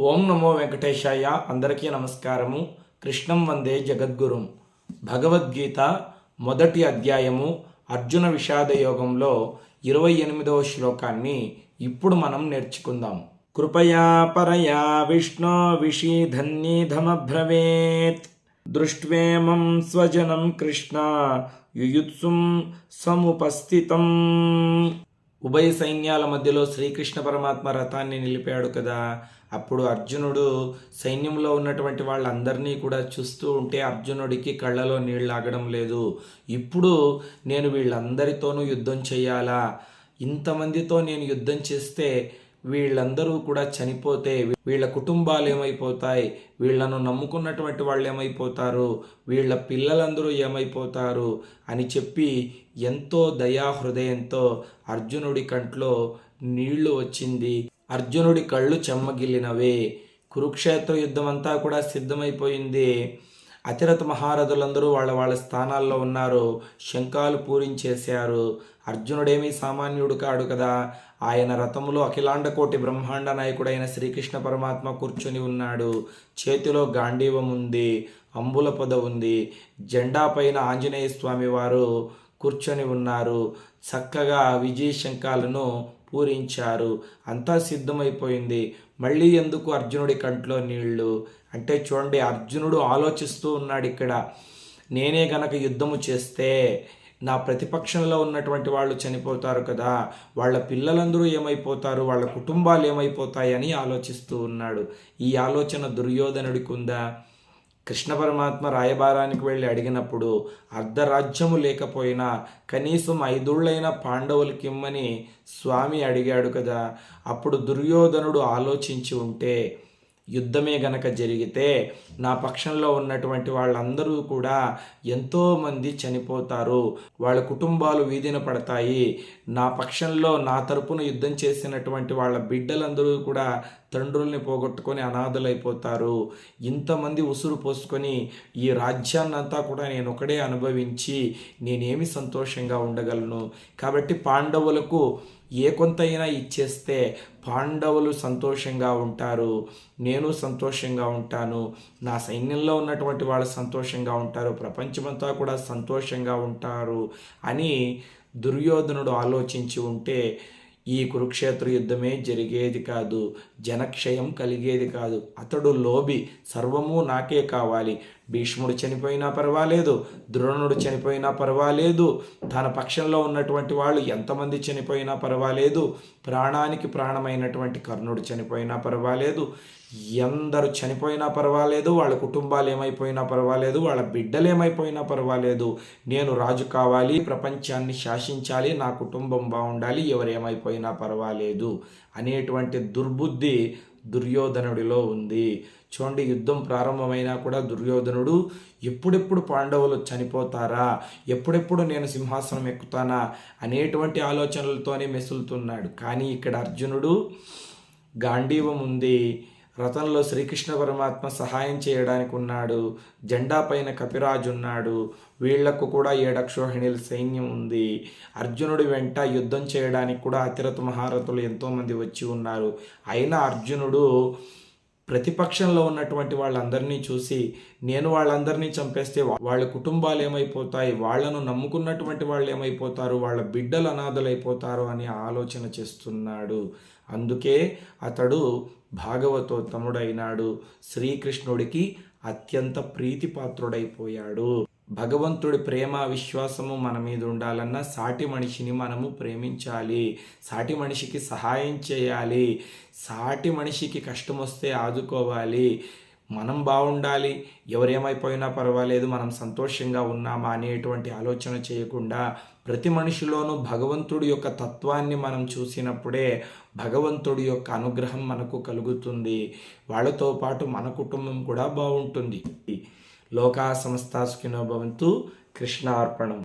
ఓం నమో వెంకటేశాయ. అందరికీ నమస్కారము. కృష్ణం వందే జగద్గురుం. భగవద్గీత మొదటి అధ్యాయము అర్జున విషాద యోగంలో ఇరవై ఎనిమిదవ శ్లోకాన్ని ఇప్పుడు మనం నేర్చుకుందాం. కృపయా పరయా విష్ణు విషీధన్యధమభ్రవేత్ దృష్ట్వేమం స్వజనం కృష్ణ యుయుత్సుం సముపస్థితం. ఉభయ సైన్యాల మధ్యలో శ్రీకృష్ణ పరమాత్మ రథాన్ని నిలిపాడు కదా. అప్పుడు అర్జునుడు సైన్యంలో ఉన్నటువంటి వాళ్ళందరినీ కూడా చూస్తూ ఉంటే అర్జునుడికి కళ్ళలో నీళ్ళాగడం లేదు. ఇప్పుడు నేను వీళ్ళందరితోనూ యుద్ధం చేయాలా ఇంతమందితో నేను యుద్ధం చేస్తే వీళ్ళందరూ కూడా చనిపోతే వీళ్ళ కుటుంబాలు ఏమైపోతాయి? వీళ్ళను నమ్ముకున్నటువంటి వాళ్ళు ఏమైపోతారు? వీళ్ళ పిల్లలందరూ ఏమైపోతారు? అని చెప్పి ఎంతో దయా హృదయంతో అర్జునుడి కంట్లో నీళ్ళు వచ్చింది. అర్జునుడి కళ్ళు చెమ్మగిల్లినవే. కురుక్షేత్ర యుద్ధం అంతా కూడా సిద్ధమైపోయింది. అతిరథ మహారథులందరూ వాళ్ళ వాళ్ళ స్థానాల్లో ఉన్నారు. శంఖాలు పూరించేశారు. అర్జునుడేమీ సామాన్యుడు కాడు కదా. ఆయన రథములో అఖిలాండ కోటి బ్రహ్మాండ నాయకుడైన శ్రీకృష్ణ పరమాత్మ కూర్చొని ఉన్నాడు. చేతిలో గాంధీవం ఉంది. అంబుల పొద ఉంది. జెండా పైన ఆంజనేయ స్వామి వారు కూర్చొని ఉన్నారు. చక్కగా విజయ శంఖాలను పూరించారు. అంతా సిద్ధమైపోయింది. మళ్ళీ ఎందుకు అర్జునుడి కంట్లో నీళ్ళు? అంటే చూడండి అర్జునుడు ఆలోచిస్తూ ఉన్నాడు ఇక్కడ. నేనే గనక యుద్ధము చేస్తే నా ప్రతిపక్షంలో ఉన్నటువంటి వాళ్ళు చనిపోతారు కదా. వాళ్ళ పిల్లలందరూ ఏమైపోతారు? వాళ్ళ కుటుంబాలు ఏమైపోతాయని ఆలోచిస్తూ ఉన్నాడు. ఈ ఆలోచన దుర్యోధనుడికి ఉందా? కృష్ణ పరమాత్మ రాయబారానికి వెళ్ళి అడిగినప్పుడు అర్ధరాజ్యము లేకపోయినా కనీసం ఐదుళ్ళైన పాండవులకిమ్మని స్వామి అడిగాడు కదా. అప్పుడు దుర్యోధనుడు ఆలోచించి ఉంటే యుద్ధమే గనక జరిగితే నా పక్షంలో ఉన్నటువంటి వాళ్ళందరూ కూడా ఎంతోమంది చనిపోతారు. వాళ్ళ కుటుంబాలు వీధిన పడతాయి. నా పక్షంలో నా తరపున యుద్ధం చేసినటువంటి వాళ్ళ బిడ్డలందరూ కూడా తండ్రుల్ని పోగొట్టుకొని అనాథలైపోతారు. ఇంతమంది ఉసురు పోసుకొని ఈ రాజ్యాన్నంతా కూడా నేను ఒకడే అనుభవించి నేనేమి సంతోషంగా ఉండగలను? కాబట్టి పాండవులకు ఏ కొంతైనా ఇచ్చేస్తే పాండవులు సంతోషంగా ఉంటారు. నేను సంతోషంగా ఉంటాను. నా సైన్యంలో ఉన్నటువంటి వాళ్ళు సంతోషంగా ఉంటారు. ప్రపంచమంతా కూడా సంతోషంగా ఉంటారు అని దుర్యోధనుడు ఆలోచించి ఉంటే ఈ కురుక్షేత్ర యుద్ధమే జరిగేది కాదు జనక్షయం కలిగేది కాదు. అతడు లోబి సర్వము నాకే కావాలి. భీష్ముడు చనిపోయినా పర్వాలేదు ద్రోణుడు చనిపోయినా పర్వాలేదు తన పక్షంలో ఉన్నటువంటి వాళ్ళు ఎంతమంది చనిపోయినా పర్వాలేదు ప్రాణానికి ప్రాణమైనటువంటి కర్ణుడు చనిపోయినా పర్వాలేదు ఎందరు చనిపోయినా పర్వాలేదు వాళ్ళ కుటుంబాలు ఏమైపోయినా పర్వాలేదు వాళ్ళ బిడ్డలు ఏమైపోయినా పర్వాలేదు. నేను రాజు కావాలి ప్రపంచాన్ని శాసించాలి నా కుటుంబం బాగుండాలి ఎవరేమైపోయినా పర్వాలేదు అనేటువంటి దుర్బుద్ధి దుర్యోధనుడిలో ఉంది. చూడండి యుద్ధం ప్రారంభమైనా కూడా దుర్యోధనుడు ఎప్పుడెప్పుడు పాండవులు చనిపోతారా ఎప్పుడెప్పుడు నేను సింహాసనం ఎక్కుతానా అనేటువంటి ఆలోచనలతోనే మెసులుతున్నాడు. కానీ ఇక్కడ అర్జునుడు గాంధీవం ఉంది. రథంలో శ్రీకృష్ణ పరమాత్మ సహాయం చేయడానికి ఉన్నాడు. జెండా పైన కపిరాజు ఉన్నాడు. వీళ్ళకు కూడా ఏడక్షోహిణిల సైన్యం ఉంది. అర్జునుడి వెంట యుద్ధం చేయడానికి కూడా అతిరథ మహారథులు ఎంతోమంది వచ్చి ఉన్నారు. అయినా అర్జునుడు ప్రతిపక్షంలో ఉన్నటువంటి వాళ్ళందరినీ చూసి నేను వాళ్ళందరినీ చంపేస్తే వాళ్ళ కుటుంబాలు ఏమైపోతాయి వాళ్ళను నమ్ముకున్నటువంటి వాళ్ళు ఏమైపోతారు వాళ్ళ బిడ్డలు అనాథలైపోతారు అని ఆలోచన చేస్తున్నాడు. అందుకే అతడు భాగవతోత్తముడైనాడు శ్రీకృష్ణుడికి అత్యంత ప్రీతిపాత్రుడైపోయాడు. భగవంతుడి ప్రేమ విశ్వాసము మన మీద ఉండాలన్నా సాటి మనిషిని మనము ప్రేమించాలి. సాటి మనిషికి సహాయం చేయాలి. సాటి మనిషికి కష్టం వస్తే ఆదుకోవాలి. మనం బాగుండాలి. ఎవరేమైపోయినా పర్వాలేదు. మనం సంతోషంగా ఉన్నామా అనేటువంటి ఆలోచన చేయకుండా ప్రతి మనిషిలోనూ భగవంతుడి యొక్క తత్వాన్ని మనం చూసినప్పుడే భగవంతుడి యొక్క అనుగ్రహం మనకు కలుగుతుంది. వాళ్ళతో పాటు మన కుటుంబం కూడా బాగుంటుంది. లోకా సంస్థాసుకినో భవంతు కృష్ణ అర్పణం